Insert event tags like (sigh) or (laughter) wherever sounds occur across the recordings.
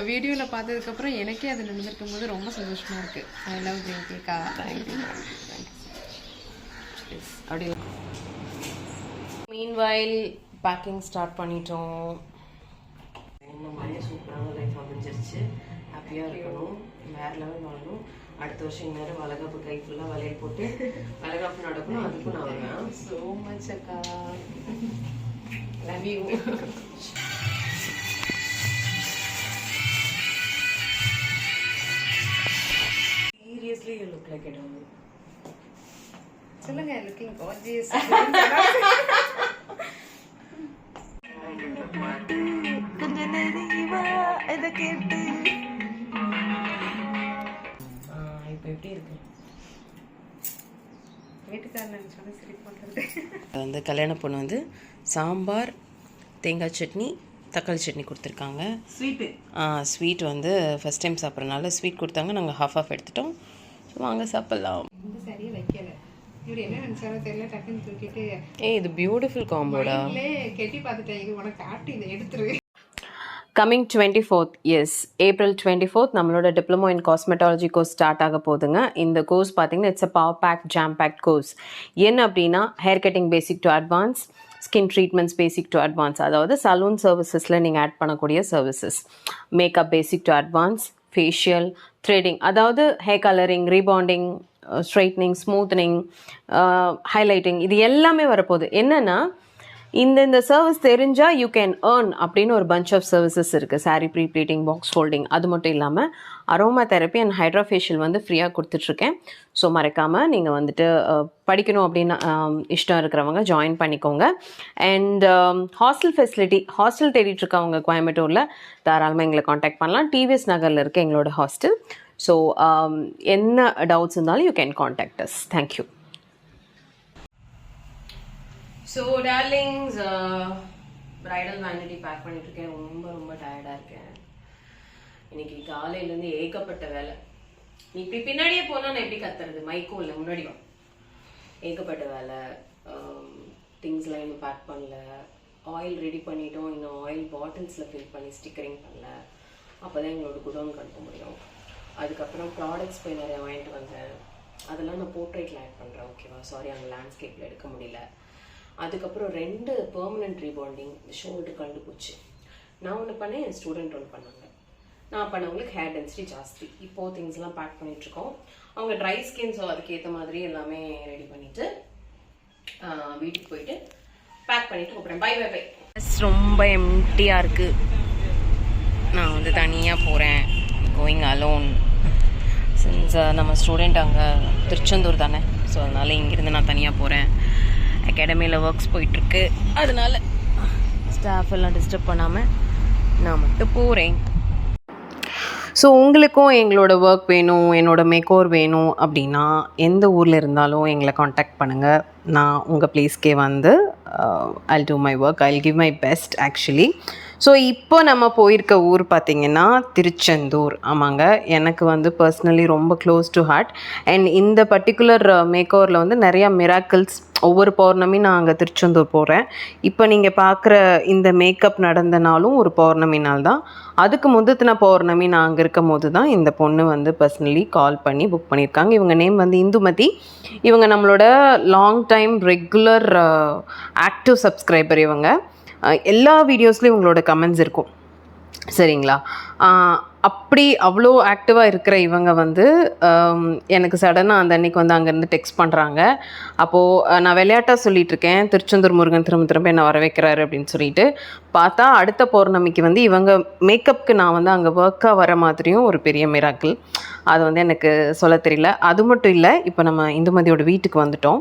நான் வீடியோல பார்த்ததுக்கு அப்புறம் எனக்கே அது நடந்திருக்கும் போது ரொம்ப சந்தோஷமா இருக்கு. ஐ லவ் பிரிங்கிகா அப்படி மீன்வாயில் பேக்கிங் ஸ்டார்ட் பண்ணிட்டோம். இந்த மாதிரி சூப்பரான லைஃப் அமைஞ்சிருச்சு. ஹாப்பியாக இருக்கணும். வேற லெவல் வாழணும். அடுத்த வருஷம் இந்நேரம் வளகாப்பு கை ஃபுல்லாக வளையல் போட்டு வளகாப்பு நடக்கணும். அதுக்கும் நான் வருவேன் சோ மச் அக்கா. Love you (laughs) seriously you look like it சொல்லுங்க லுக்கிங் கார்ஜியஸ் கொஞ்சம் நெறிவா இதை கேட்டு இப்போ எப்படி இருக்கு? வீட்டுக்காரன் சொன்ன சிரிப்பு பண்றது வந்து கல்யாண பொண்ணு வந்து சாம்பார் தேங்காய் சட்னி தக்காளி சட்னி கொடுத்துருக்காங்க. ஸ்வீட்டு ஸ்வீட் வந்து ஃபஸ்ட் டைம் சாப்பிட்றனால ஸ்வீட் கொடுத்தாங்க. நாங்கள் ஹாஃப் ஆஃப் எடுத்துட்டோம். வாங்க சாப்பிட்லாம். இவர் என்ன நினைச்சாரோ தெரியல டக்குன்னு தூக்கிட்டு ஏய் இது பியூட்டிஃபுல் காம்போடா கெட்டி பார்த்துட்டேன். இது உனக்கு காட்டு இதை எடுத்துரு. Coming twenty fourth yes April twenty fourth நம்மளோட diploma in cosmetology course start ஆக போகுதுங்க. இந்த கோர்ஸ் பார்த்தீங்கன்னா it's a power pack jam pack course என்ன அப்படின்னா hair cutting basic to advance skin treatments basic to advance அதாவது சலூன் சர்வீசஸில் நீங்கள் ஆட் பண்ணக்கூடிய services makeup basic to advance facial threading அதாவது hair colouring rebonding straightening smoothening highlighting இது எல்லாமே வரப்போகுது. என்னென்னா இந்த இந்த சர்வீஸ் தெரிஞ்சால் யூ கேன் ஏர்ன் அப்படின்னு ஒரு பஞ்ச் ஆஃப் சர்வீசஸ் இருக்குது sari pre pleating box folding அது மட்டும் இல்லாமல் அரோமா தெரப்பி அண்ட் ஹைட்ராஃபேஷியல் வந்து ஃப்ரீயாக கொடுத்துட்ருக்கேன். ஸோ மறக்காமல் நீங்கள் வந்துட்டு படிக்கணும் அப்படின்னு இஷ்டம் இருக்கிறவங்க ஜாயின் பண்ணிக்கோங்க. அண்ட் ஹாஸ்டல் ஃபெசிலிட்டி ஹாஸ்டல் தேடிட்டு இருக்கவங்க கோயம்புத்தூரில் தாராளமாக எங்களை காண்டாக்ட் பண்ணலாம். டிவிஎஸ் நகரில் இருக்க எங்களோட ஹாஸ்டல் ஸோ என்ன டவுட்ஸ் இருந்தாலும் you can contact us thank you so darlings bridal vanity pack பண்ணிட்டு இருக்கேன் ரொம்ப ரொம்ப டயர்டாக இருக்கேன். இன்னைக்கு காலையிலேருந்து ஏகப்பட்ட வேலை. நீ இப்படி பின்னாடியே போனால் நான் எப்படி கத்துறது? மைக்கும் இல்லை முன்னாடி வா. ஏகப்பட்ட வேலை. Um, திங்ஸ்லாம் இன்னும் பேக் பண்ணல. ஆயில் ரெடி பண்ணிட்டோம். இன்னும் ஆயில் பாட்டில்ஸில் ஃபில் பண்ணி ஸ்டிக்கரிங் பண்ணல. அப்போ தான் எங்களோட குடோனுக்கு அனுப்ப முடியும். அதுக்கப்புறம் ப்ராடக்ட்ஸ் போய் நிறைய வாங்கிட்டு வந்தேன். அதெல்லாம் நான் போர்ட்ரேட்டில் ஆட் பண்ணுறேன் ஓகேவா சாரி அங்கே லேண்ட்ஸ்கேப்பில் எடுக்க முடியல. அதுக்கப்புறம் ரெண்டு பெர்மனன்ட் ரீபாண்டிங் ஷோல்டர் கண்டு போச்சு நான் ஒன்று பண்ணேன் என் ஸ்டூடெண்ட் ஒன்று பண்ணாங்க. நான் பண்ணவங்களுக்கு ஹேர் டென்சிட்டி ஜாஸ்தி. இப்போது திங்ஸ்லாம் பேக் பண்ணிகிட்ருக்கோம் அவங்க ட்ரை ஸ்கின் ஸோ அதுக்கேற்ற மாதிரி எல்லாமே ரெடி பண்ணிவிட்டு வீட்டுக்கு போயிட்டு பேக் பண்ணிவிட்டு கூப்பிட்றேன். பை பை பை ரொம்ப எம்டியாக இருக்குது நான் வந்து தனியாக போகிறேன் கோயிங் அலோன் சின்ஸ் நம்ம ஸ்டூடெண்ட் அங்கே திருச்செந்தூர் தானே. ஸோ அதனால் இங்கேருந்து நான் தனியாக போகிறேன் அகாடமியில் ஒர்க்ஸ் போயிட்டுருக்கு. அதனால் ஸ்டாஃப் எல்லாம் டிஸ்டர்ப் பண்ணாமல் நான் மட்டும் போகிறேன் ஸோ உங்களுக்கும் எங்களோட ஒர்க் வேணும் என்னோட மேக்கோர் வேணும் அப்படின்னா எந்த ஊரில் இருந்தாலும் எங்களை காண்டாக்ட் பண்ணுங்கள் நான் உங்கள் ப்ளேஸ்க்கே வந்து I'll do my work I give my best actually so இப்போ நம்ம போயிருக்க ஊர் பார்த்திங்கன்னா திருச்செந்தூர். ஆமாங்க. எனக்கு வந்து பர்சனலி ரொம்ப க்ளோஸ் டு ஹார்ட் அண்ட் இந்த பர்டிகுலர் uh, மேக்கோரில் வந்து நிறையா மிராக்கிள்ஸ் ஒவ்வொரு பௌர்ணமி நான் அங்கே திருச்செந்தூர் போகிறேன் இப்போ நீங்கள் பார்க்குற இந்த மேக்கப் நடந்த நாளும் ஒரு பௌர்ணமி நாள் தான். அதுக்கு முந்தின பௌர்ணமி நான் அங்கே இருக்கும் போது தான் இந்த பொண்ணு வந்து பர்சனலி கால் பண்ணி புக் பண்ணியிருக்காங்க. இவங்க நேம் வந்து இந்துமதி. இவங்க நம்மளோட long time regular active subscriber இவங்க. எல்லா வீடியோஸ்லேயும் உங்களோட கமெண்ட்ஸ் இருக்கும். சரிங்களா? அப்படி அவ்வளோ ஆக்டிவாக இருக்கிற இவங்க வந்து எனக்கு சடனாக அந்த அன்னைக்கு வந்து அங்கேருந்து டெக்ஸ்ட் பண்ணுறாங்க அப்போது நான் விளையாட்டாக சொல்லிட்டு இருக்கேன். திருச்செந்தூர் முருகன் திரும்ப திரும்ப என்னை வர வைக்கிறாரு அப்படின்னு சொல்லிட்டு பார்த்தா அடுத்த பௌர்ணமிக்கு வந்து இவங்க மேக்கப்புக்கு நான் வந்து அங்கே ஒர்க்காக வர மாதிரியும் ஒரு பெரிய மிராக்கிள் அது வந்து எனக்கு சொல்ல தெரியல. அது மட்டும் இல்லை இப்போ நம்ம இந்துமதியோட வீட்டுக்கு வந்துட்டோம்.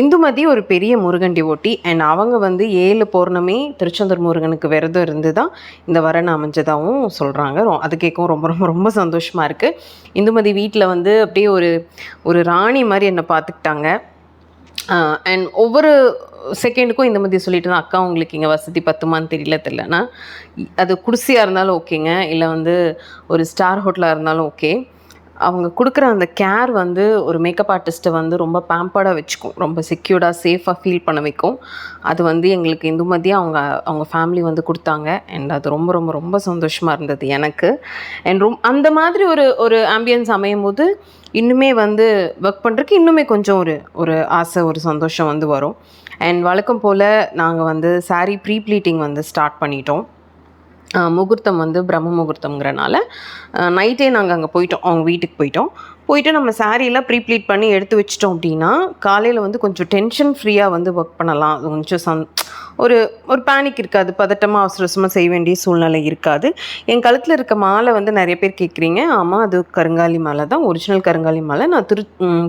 இந்துமதி ஒரு பெரிய முருகன் டிவோட்டி அண்ட் அவங்க வந்து ஏழு பௌர்ணமி திருச்செந்தூர் முருகனுக்கு விரதம் இருந்து தான் இந்த வரன் அமைஞ்சதாகவும் சொல்கிறாங்க அது கேட்கவும் ரொம்ப ரொம்ப ரொம்ப சந்தோஷமாக இருக்குது இந்துமதி வீட்டில் வந்து அப்படியே ஒரு ஒரு ராணி மாதிரி என்னை பார்த்துக்கிட்டாங்க. அண்ட் ஒவ்வொரு செகண்டுக்கும் இந்த மாதிரி சொல்லிட்டு தான் அக்கா உங்களுக்கு இங்கே வசதி பத்துமான்னு தெரியல தெரியலனா? அது குடிசையாக இருந்தாலும் ஓகேங்க. இல்லை வந்து ஒரு ஸ்டார் ஹோட்டலாக இருந்தாலும் ஓகே. அவங்க கொடுக்குற அந்த கேர் வந்து ஒரு மேக்கப் ஆர்டிஸ்ட்டை வந்து ரொம்ப பேம்பர்டாக வச்சுக்கும். ரொம்ப செக்யூர்டாக சேஃபாக ஃபீல் பண்ண வைக்கும். அது வந்து எங்களுக்கு இந்துமதியாக அவங்க அவங்க ஃபேமிலி வந்து கொடுத்தாங்க. அண்ட் அது ரொம்ப ரொம்ப ரொம்ப சந்தோஷமாக இருந்தது எனக்கு. அண்ட் ரொம் அந்த மாதிரி ஒரு ஒரு ஆம்பியன்ஸ் அமையும் போது இன்னுமே வந்து ஒர்க் பண்ணுறதுக்கு இன்னுமே கொஞ்சம் ஒரு ஒரு ஆசை ஒரு சந்தோஷம் வந்து வரும். அண்ட் வழக்கம் போல் நாங்கள் வந்து சாரீ ப்ரீ ப்ளீட்டிங் வந்து ஸ்டார்ட் பண்ணிட்டோம். முகூர்த்தம் வந்து பிரம்ம முகூர்த்தம்ங்கிறனால நைட்டே நாங்கள் அங்கே போயிட்டோம். அவங்க வீட்டுக்கு போயிட்டோம். போயிட்டு நம்ம சாரீலாம் ப்ரீப்ளீட் பண்ணி எடுத்து வச்சிட்டோம் அப்படின்னா காலையில் வந்து கொஞ்சம் டென்ஷன் ஃப்ரீயாக வந்து ஒர்க் பண்ணலாம். அது கொஞ்சம் சந் ஒரு ஒரு பேனிக் இருக்காது. பதட்டமாக அவசரசமாக அவசரமாக செய்ய வேண்டிய சூழ்நிலை இருக்காது. என் கழுத்தில் இருக்க மாலை வந்து நிறைய பேர் கேட்குறீங்க ஆமாம் அது கருங்காலி மாலை தான். ஒரிஜினல் கருங்காலி மாலை நான் திரு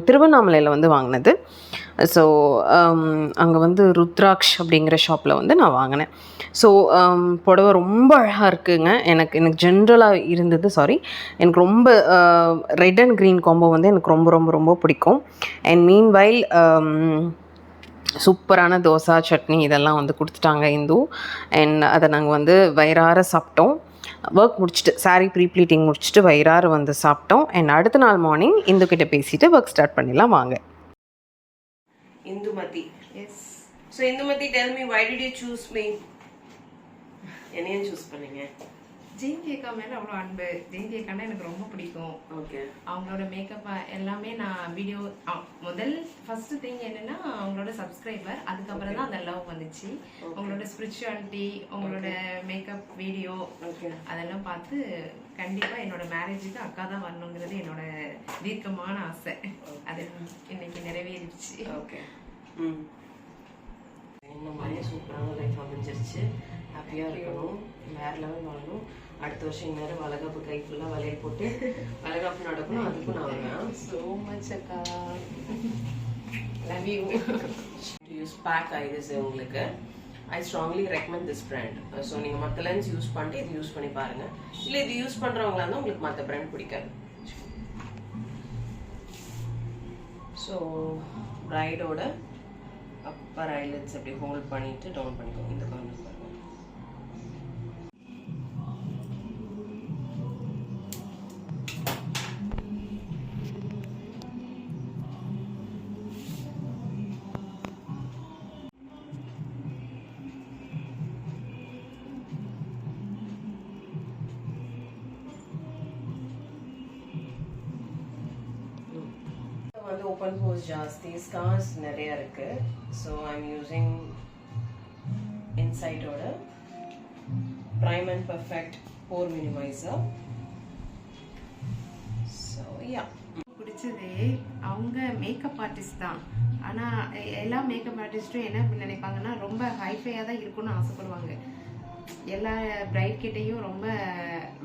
திருவண்ணாமலையில் வந்து வாங்கினது. ஸோ um, அங்கே வந்து ருத்ராக்ஷ் அப்படிங்கிற ஷாப்பில் வந்து நான் வாங்கினேன். ஸோ um, புடவை ரொம்ப அழகாக இருக்குங்க. எனக்கு எனக்கு ஜென்ரலாக இருந்தது சாரி எனக்கு ரொம்ப ரெட் அண்ட் க்ரீன் காம்போ வந்து எனக்கு ரொம்ப ரொம்ப ரொம்ப பிடிக்கும். அண்ட் மீன் வைல் சூப்பரான தோசை சட்னி இதெல்லாம் வந்து கொடுத்துட்டாங்க இந்து. அண்ட் அதை நாங்கள் வந்து வயிறார சாப்பிட்டோம். ஒர்க் முடிச்சுட்டு சாரீ ப்ரீ ப்ளீட்டிங் முடிச்சுட்டு வயிறார வந்து சாப்பிட்டோம். அண்ட் அடுத்த நாள் மார்னிங் இந்துக்கிட்ட பேசிவிட்டு ஒர்க் ஸ்டார்ட் பண்ணிடலாம் வாங்க. Indumathi. Yes so Indumathi tell me why did you choose me என்னையும் சூஸ் பண்ணீங்க? ஜெயின் கேக்கா மேலே அவ்வளோ அன்பு. ஜெயின் கேக்கானா எனக்கு ரொம்ப பிடிக்கும். ஓகே அவங்களோட மேக்கப் எல்லாமே நான் வீடியோ முதல் ஃபர்ஸ்ட் திங் என்னன்னா அவங்களோட சப்ஸ்கிரைபர் அதுக்கப்புறம் தான் அந்த லவ் வந்துச்சு. உங்களோட ஸ்பிரிச்சுவாலிட்டி உங்களோட மேக்கப் வீடியோ அதெல்லாம் பார்த்து கண்டிப்பா என்னோட மேரேஜுக்கு அக்கா தான் வரணுங்கிறது என்னோட தீர்க்கமான ஆசை. அது இன்னைக்கு நிறைவேறிடுச்சு. ஓகே இந்த மாதிரி சூப்பரான லைஃப் அமைஞ்சிருச்சு. ஹாப்பியாக இருக்கணும். வேற லெவல் வாழணும். அடுத்த வருஷம் இந்நேரம் வளகாப்பு கை ஃபுல்லாக வளையல் போட்டு வளகாப்பு நடக்கணும். அதுக்கும் நான் வருவேன். ஸோ மச் அக்கா. Love you use back Iris உங்களுக்கு. I strongly recommend this brand so நீங்கள் மற்ற லென்ஸ் யூஸ் பண்ணிட்டு இது யூஸ் பண்ணி பாருங்க. இல்லை இது யூஸ் பண்ணுறவங்களா இருந்தால் உங்களுக்கு மற்ற பிராண்ட் பிடிக்காது. ஸோ ப்ரைடோட அப்பர் ஐலட்ஸ் அப்படி ஹோல்ட் பண்ணிவிட்டு டவுன் பண்ணிக்கோங்க. இந்த கார்னர் பாருங்க ஓப்பன் ஜாஸ்தி ஸ்கார்ஸ் நிறைய இருக்கு. So I'm using இன்சைட்டோட prime and perfect pore minimiser so yeah பிடிச்சதே அவங்க மேக்கப் ஆர்டிஸ்ட் தான். ஆனால் எல்லா மேக்கப் ஆர்டிஸ்ட்டும் என்ன நினைப்பாங்கன்னா ரொம்ப ஹைஃபையாக தான் இருக்கும்னு ஆசைப்படுவாங்க. எல்லா பிரைட் கிட்டேயும் ரொம்ப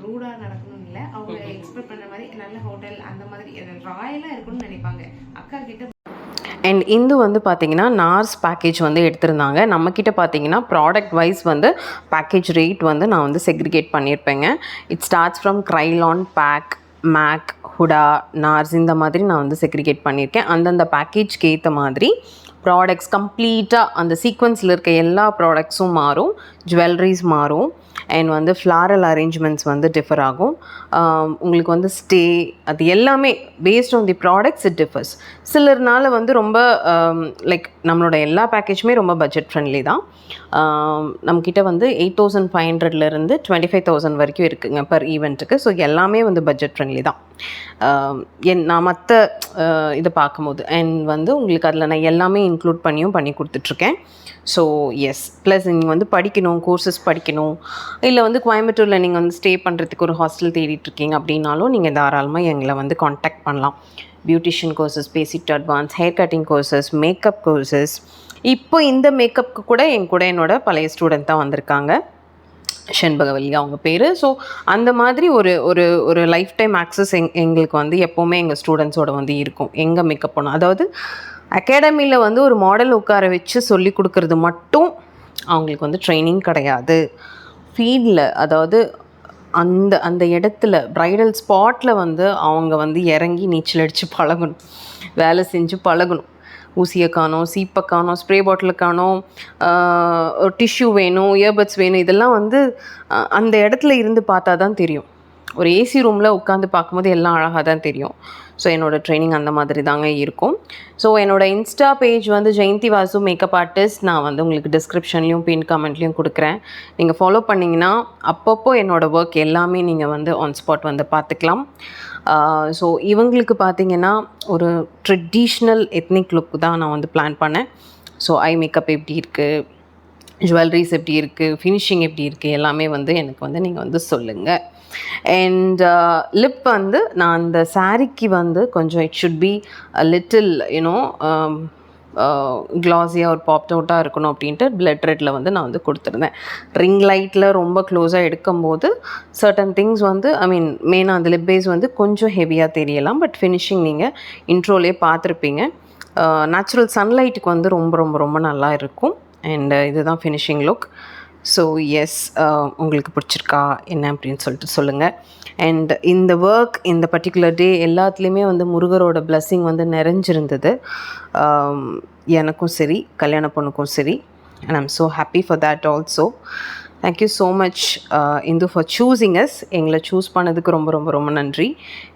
ரூடாக நடக்கணும்னு இல்லை. அவங்க எக்ஸ்பெக்ட் பண்ணுற மாதிரி நல்ல ஹோட்டல் அந்த மாதிரி ராயலாக இருக்கணும்னு நினைப்பாங்க. அக்கா கிட்ட அண்ட் இந்து வந்து பார்த்தீங்கன்னா நார்ஸ் பேக்கேஜ் வந்து எடுத்திருந்தாங்க. நம்மக்கிட்ட பார்த்தீங்கன்னா ப்ராடக்ட் வைஸ் வந்து பேக்கேஜ் ரேட் வந்து நான் வந்து segregate பண்ணியிருப்பேங்க. It starts from Kryolan Pac MAC Huda NARS இந்த மாதிரி நான் வந்து செக்ரிகேட் பண்ணியிருக்கேன். அந்தந்த பேக்கேஜ்க்கு ஏற்ற மாதிரி ப்ராடக்ட்ஸ் கம்ப்ளீட்டாக அந்த சீக்வன்ஸில் இருக்க எல்லா ப்ராடக்ட்ஸும் மாறும் ஜுவல்லரிஸ் மாறும் அண்ட் வந்து ஃப்ளாரல் அரேஞ்ச்மெண்ட்ஸ் வந்து டிஃபர் ஆகும். உங்களுக்கு வந்து ஸ்டே அது எல்லாமே based on the products it differs சிலர்னால வந்து ரொம்ப லைக் நம்மளோட எல்லா பேக்கேஜுமே ரொம்ப பட்ஜெட் ஃப்ரெண்ட்லி தான் நம்மக்கிட்ட வந்து எயிட் தௌசண்ட் ஃபைவ் ஹண்ட்ரட்லேருந்து டுவெண்ட்டி ஃபைவ் தௌசண்ட் வரைக்கும் இருக்குங்க பர் ஈவெண்ட்டுக்கு ஸோ எல்லாமே வந்து பட்ஜெட் ஃப்ரெண்ட்லி தான். என் நான் மற்ற இதை பார்க்கும்போது அண்ட் வந்து உங்களுக்கு அதில் நான் எல்லாமே இன்க்ளூட் பண்ணியும் பண்ணி கொடுத்துட்ருக்கேன். ஸோ எஸ் ப்ளஸ் நீங்கள் வந்து படிக்கணும் கோர்சஸ் படிக்கணும். இல்லை வந்து கோயம்புத்தூரில் நீங்கள் வந்து ஸ்டே பண்ணுறதுக்கு ஒரு ஹாஸ்டல் தேடிட்டுருக்கீங்க அப்படின்னாலும் நீங்கள் தாராளமாக எங்களை வந்து காண்டாக்ட் பண்ணலாம். Beautician courses basic advance hair cutting courses makeup courses இப்போ இந்த மேக்கப்புக்கு கூட என் கூட என்னோட பழைய ஸ்டூடெண்ட் தான் வந்திருக்காங்க. செண்பகவல்லி அவங்க பேர். ஸோ அந்த மாதிரி ஒரு ஒரு ஒரு லைஃப் டைம் ஆக்சஸ் எங் எங்களுக்கு வந்து எப்போவுமே எங்கள் ஸ்டூடெண்ட்ஸோட வந்து இருக்கும். எங்கே மேக்கப் பண்ணோம் அதாவது அகாடமியில் வந்து ஒரு மாடல் உட்கார வச்சு சொல்லி கொடுக்கறது மட்டும் அவங்களுக்கு வந்து ட்ரைனிங் கிடையாது. ஃபீல்டில் அதாவது அந்த அந்த இடத்துல ப்ரைடல் ஸ்பாட்டில் வந்து அவங்க வந்து இறங்கி நீச்சல் அடித்து பழகணும். வேலை செஞ்சு பழகணும். ஊசியை காணோம் சீப்பை காணோம் ஸ்ப்ரே பாட்டிலுக்கானோ காணோம் டிஷ்யூ வேணும் இயர்பட்ஸ் வேணும் இதெல்லாம் வந்து அந்த இடத்துல இருந்து பார்த்தா தான் தெரியும். ஒரு ஏசி ரூமில் உட்காந்து பார்க்கும்போது எல்லாம் அழகாக தான் தெரியும். ஸோ என்னோடய ட்ரைனிங் அந்த மாதிரி தாங்க இருக்கும். ஸோ என்னோட இன்ஸ்டா பேஜ் வந்து ஜெயந்தி வாசு மேக்கப் ஆர்டிஸ்ட் நான் வந்து உங்களுக்கு டிஸ்கிரிப்ஷன்லையும் பின் கமெண்ட்லேயும் கொடுக்குறேன். நீங்கள் ஃபாலோ பண்ணிங்கன்னா அப்பப்போ என்னோடய ஒர்க் எல்லாமே நீங்கள் வந்து ஆன் ஸ்பாட் வந்து பார்த்துக்கலாம். ஸோ இவங்களுக்கு பார்த்தீங்கன்னா ஒரு ட்ரெடிஷ்னல் எத்னிக் லுக் தான் நான் வந்து பிளான் பண்ணேன். ஸோ ஐ மேக்கப் எப்படி இருக்குது ஜுவல்லரிஸ் எப்படி இருக்குது ஃபினிஷிங் எப்படி இருக்குது எல்லாமே வந்து எனக்கு வந்து நீங்கள் வந்து சொல்லுங்கள் அண்ட் லிப் வந்து நான் அந்த சாரிக்கு வந்து கொஞ்சம் it should be little you know க்ளாஸியாக ஒரு பாப்ட் அவுட்டாக இருக்கணும் அப்படின்ட்டு பிளட் ரெட்டில் வந்து நான் வந்து கொடுத்துருந்தேன். ரிங் லைட்டில் ரொம்ப க்ளோஸாக எடுக்கும்போது சர்டன் திங்ஸ் வந்து ஐ மீன் மெயினாக அந்த லிப் பேஸ் வந்து கொஞ்சம் ஹெவியாக தெரியலாம் பட் ஃபினிஷிங் நீங்கள் இன்ட்ரோலே பார்த்துருப்பீங்க. நேச்சுரல் சன்லைட்டுக்கு வந்து ரொம்ப ரொம்ப ரொம்ப நல்லா இருக்கும். அண்ட் இதுதான் finishing look so yes uh, உங்களுக்கு பிடிச்சிருக்கா? என்ன அப்படின்னு சொல்லிட்டு சொல்லுங்கள் அண்ட் இந்த ஒர்க் இந்த பர்டிகுலர் டே எல்லாத்துலேயுமே வந்து முருகரோட பிளஸ்ஸிங் வந்து நிறைஞ்சிருந்தது. Um, எனக்கும் சரி கல்யாண பொண்ணுக்கும் சரி. And I'm so happy for that also thank you so much Indu for choosing us எங்களை சூஸ் பண்ணதுக்கு ரொம்ப ரொம்ப ரொம்ப நன்றி.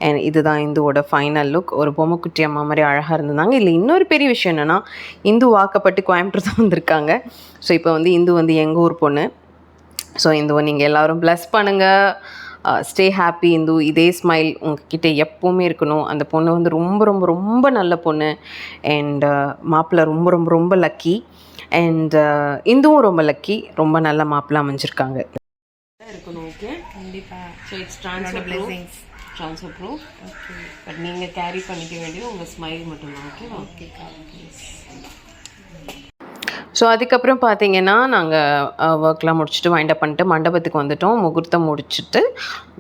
அண்ட் இதுதான் இந்துவோட ஃபைனல் லுக் ஒரு பொம்மைக்குட்டி அம்மா மாதிரி அழகாக இருந்திருந்தாங்க. இல்லை இன்னொரு பெரிய விஷயம் என்னென்னா இந்து வாக்கப்பட்டு கோயம்புத்தூர் தான் வந்திருக்காங்க. ஸோ இப்போ வந்து இந்து வந்து எங்கள் ஊர் பொண்ணு. ஸோ இந்துவை நீங்கள் எல்லாரும் ப்ளஸ் பண்ணுங்கள் ஸ்டே ஹாப்பி இந்து. இதே ஸ்மைல் உங்ககிட்ட எப்போவுமே இருக்கணும். அந்த பொண்ணு வந்து ரொம்ப ரொம்ப ரொம்ப நல்ல பொண்ணு. அண்ட் uh, மாப்பிள்ளை ரொம்ப ரொம்ப ரொம்ப லக்கி அண்ட் இந்துவும் ரொம்ப லக்கி ரொம்ப நல்ல மாப்பிள்ளை அமைஞ்சிருக்காங்க. இருக்கணும் ஓகே கண்டிப்பாக ஸோ இட்ஸ் என்னோட blessings. ட்ரான்ஸ்ஃபர் ப்ரூஃப் பட் நீங்கள் கேரி பண்ணிக்க வேண்டியது உங்கள் ஸ்மைல் மட்டும்தான் ஓகேவா ஓகேக்கா ஸோ அதுக்கப்புறம் பார்த்தீங்கன்னா நாங்கள் ஒர்க்லாம் முடிச்சுட்டு வைண்டப் பண்ணிட்டு மண்டபத்துக்கு வந்துட்டோம். முகூர்த்தம் முடிச்சுட்டு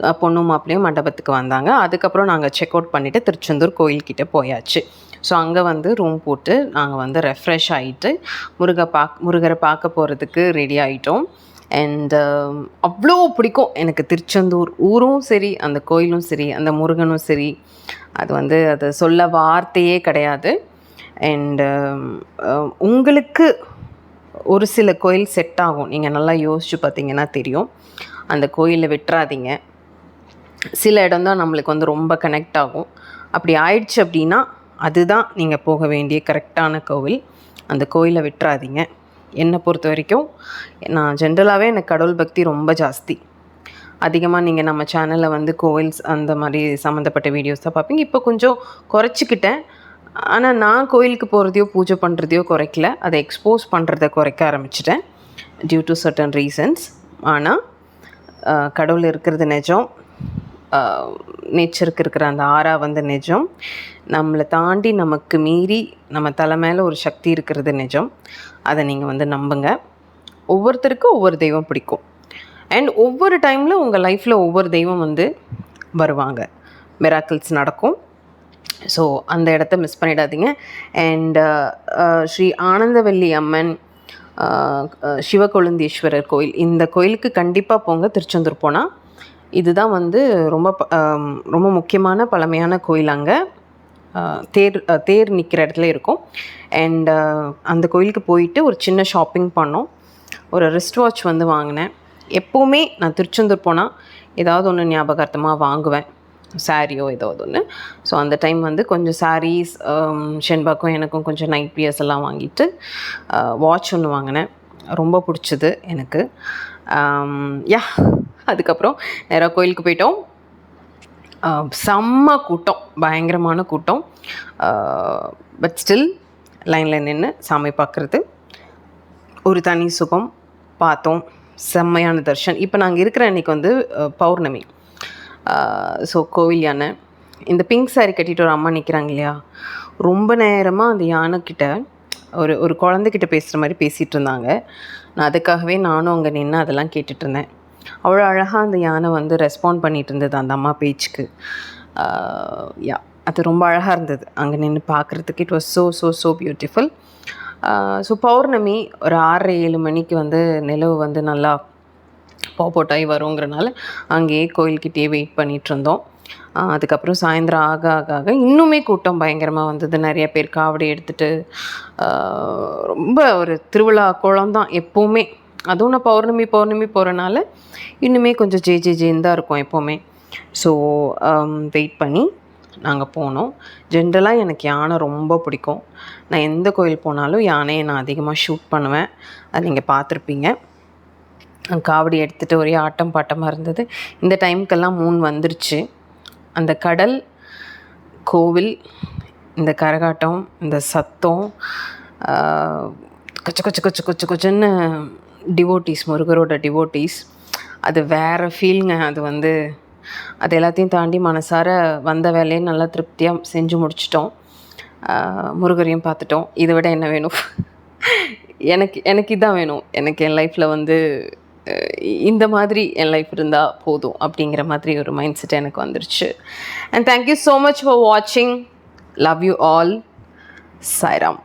அஹ், பொண்ணும் மாப்பிள்ளையும் மண்டபத்துக்கு வந்தாங்க. அதுக்கப்புறம் நாங்கள் செக் அவுட் பண்ணிவிட்டு திருச்செந்தூர் கோயில்கிட்ட போயாச்சு. ஸோ அங்கே வந்து ரூம் போட்டு நாங்கள் வந்து ரெஃப்ரெஷ் ஆகிட்டு முருகை பாக் முருகரை பார்க்க போகிறதுக்கு ரெடி ஆகிட்டோம் அண்ட் um, அவ்வளோ பிடிக்கும் எனக்கு திருச்செந்தூர் ஊரும் சரி அந்த கோயிலும் சரி அந்த முருகனும் சரி. அது வந்து அது சொல்ல வார்த்தையே கிடையாது. அண்டு um, um, உங்களுக்கு ஒரு சில கோயில் செட் ஆகும். நீங்கள் நல்லா யோசிச்சு பார்த்தீங்கன்னா தெரியும். அந்த கோயிலை விட்டுறாதீங்க. சில இடம் தான் நம்மளுக்கு வந்து ரொம்ப கனெக்ட் ஆகும். அப்படி ஆயிடுச்சு அப்படின்னா அதுதான் நீங்கள் போக வேண்டிய கரெக்டான கோவில். அந்த கோயிலை விட்டுறாதீங்க. என்னை பொறுத்த வரைக்கும் நான் ஜென்ரலாகவே எனக்கு கடவுள் பக்தி ரொம்ப ஜாஸ்தி. அதிகமாக நீங்கள் நம்ம சேனலில் வந்து கோவில்ஸ் அந்த மாதிரி சம்மந்தப்பட்ட வீடியோஸ் தான் பார்ப்பீங்க. இப்போ கொஞ்சம் குறைச்சிக்கிட்டேன். ஆனால் நான் கோயிலுக்கு போகிறதையோ பூஜை பண்ணுறதையோ குறைக்கல. அதை எக்ஸ்போஸ் பண்ணுறதை குறைக்க ஆரம்பிச்சிட்டேன். டியூ டு சர்டன் ரீசன்ஸ் ஆனால் கடவுள் இருக்கிறது நிஜம். நேச்சருக்கு இருக்கிற அந்த ஆறா வந்து நிஜம். நம்மளை தாண்டி நமக்கு மீறி நம்ம தலை மேலே ஒரு சக்தி இருக்கிறது நிஜம். அதை நீங்கள் வந்து நம்புங்க. ஒவ்வொருத்தருக்கும் ஒவ்வொரு தெய்வம் பிடிக்கும். அண்ட் ஒவ்வொரு டைமில் உங்கள் லைஃப்பில் ஒவ்வொரு தெய்வம் வந்து வருவாங்க. மிராக்கிள்ஸ் நடக்கும். ஸோ அந்த இடத்த மிஸ் பண்ணிடாதீங்க. அண்ட் ஸ்ரீ ஆனந்தவல்லி அம்மன் சிவகொழுந்தீஸ்வரர் கோயில் இந்த கோயிலுக்கு கண்டிப்பாக போங்க. திருச்செந்தூர் போனால் இதுதான் வந்து ரொம்ப ப- ரொம்ப முக்கியமான பழமையான கோயில் அங்கே. தேர் தேர் நிற்கிற இடத்துல இருக்கும். அண்ட் அந்த கோயிலுக்கு போயிட்டு ஒரு சின்ன ஷாப்பிங் பண்ணோம். ஒரு ரிஸ்ட் வாட்ச் வந்து வாங்கினேன். எப்போவுமே நான் திருச்செந்தூர் போனால் ஏதாவது ஒன்று ஞாபகார்த்தமாக வாங்குவேன். சாரியோ ஏதாவது ஒன்று ஸோ அந்த டைம் வந்து கொஞ்சம் சாரீஸ் ஷென்பாக்கும் எனக்கும் கொஞ்சம் நைட் பியர்ஸ் எல்லாம் வாங்கிட்டு வாட்ச் ஒன்று வாங்கினேன். ரொம்ப பிடிச்சது எனக்கு. யா அதுக்கப்புறம் நேராக கோயிலுக்கு போயிட்டோம். செம்ம கூட்டம் பயங்கரமான கூட்டம். பட் ஸ்டில் லைனில் நின்று சாமி பார்க்குறது ஒரு தனி சுகம் பார்த்தோம். செம்மையான தர்ஷன். இப்போ நாங்கள் இருக்கிற அன்னைக்கு வந்து பௌர்ணமி. ஸோ கோவில் யானை. இந்த பிங்க் சாரி கட்டிட்டு ஒரு அம்மா நிற்கிறாங்க இல்லையா? ரொம்ப நேரமாக அந்த யானைக்கிட்ட ஒரு ஒரு குழந்தைகிட்ட பேசுகிற மாதிரி பேசிகிட்டு இருந்தாங்க. நான் அதுக்காகவே நானும் அங்கே நின்று அதெல்லாம் கேட்டுட்ருந்தேன் அவ்வளோ அழகாக அந்த யானை வந்து ரெஸ்பாண்ட் பண்ணிகிட்டு இருந்தது அந்த அம்மா பேச்சுக்கு. யா அது ரொம்ப அழகாக இருந்தது. அங்கே நின்று பார்க்குறதுக்கு it was so so so beautiful so பௌர்ணமி ஒரு ஆறரை ஏழு மணிக்கு வந்து நிலவு வந்து நல்லா போட்டாகி வருங்கிறனால அங்கேயே கோயில்கிட்டயே வெயிட் பண்ணிகிட்டு இருந்தோம். அதுக்கப்புறம் சாயந்தரம் ஆக ஆக ஆக இன்னுமே கூட்டம் பயங்கரமாக வந்தது. நிறைய பேர் காவடி எடுத்துகிட்டு ரொம்ப ஒரு திருவிழா குளம் தான் எப்போவுமே. அதுவும் நான் பௌர்ணமி பௌர்ணமி போகிறனால இன்னுமே கொஞ்சம் ஜே ஜே ஜேன்னு தான் இருக்கும் எப்போவுமே. ஸோ வெயிட் um, பண்ணி நாங்கள் போனோம். ஜென்ரலாக எனக்கு யானை ரொம்ப பிடிக்கும். நான் எந்த கோயில் போனாலும் யானையை நான் அதிகமாக ஷூட் பண்ணுவேன். அதை நீங்கள் பார்த்துருப்பீங்க. காவடி எடுத்துகிட்டு ஒரே ஆட்டம் பாட்டமாக இருந்தது. இந்த டைமுக்கெல்லாம் மூன் வந்துருச்சு. அந்த கடல் கோவில் இந்த கரகாட்டம் இந்த சத்தம் கொச்ச கொச்ச கொச்ச கொச்ச கொச்சன்னு டிவோட்டீஸ் முருகரோட டிவோட்டீஸ் அது வேறு ஃபீலுங்க அது வந்து அது எல்லாத்தையும் தாண்டி மனசார வந்த வேலையை நல்லா திருப்தியாக செஞ்சு முடிச்சிட்டோம். முருகரையும் பார்த்துட்டோம். இதை விட என்ன வேணும்? எனக்கு எனக்கு இதான் வேணும். எனக்கு என் லைஃப்பில் வந்து இந்த மாதிரி என் லைஃப் இருந்தால் போதும் அப்படிங்கிற மாதிரி ஒரு மைண்ட் செட் எனக்கு வந்துருச்சு. And thank you so much for வாட்சிங் லவ் யூ ஆல் சாய்ராம்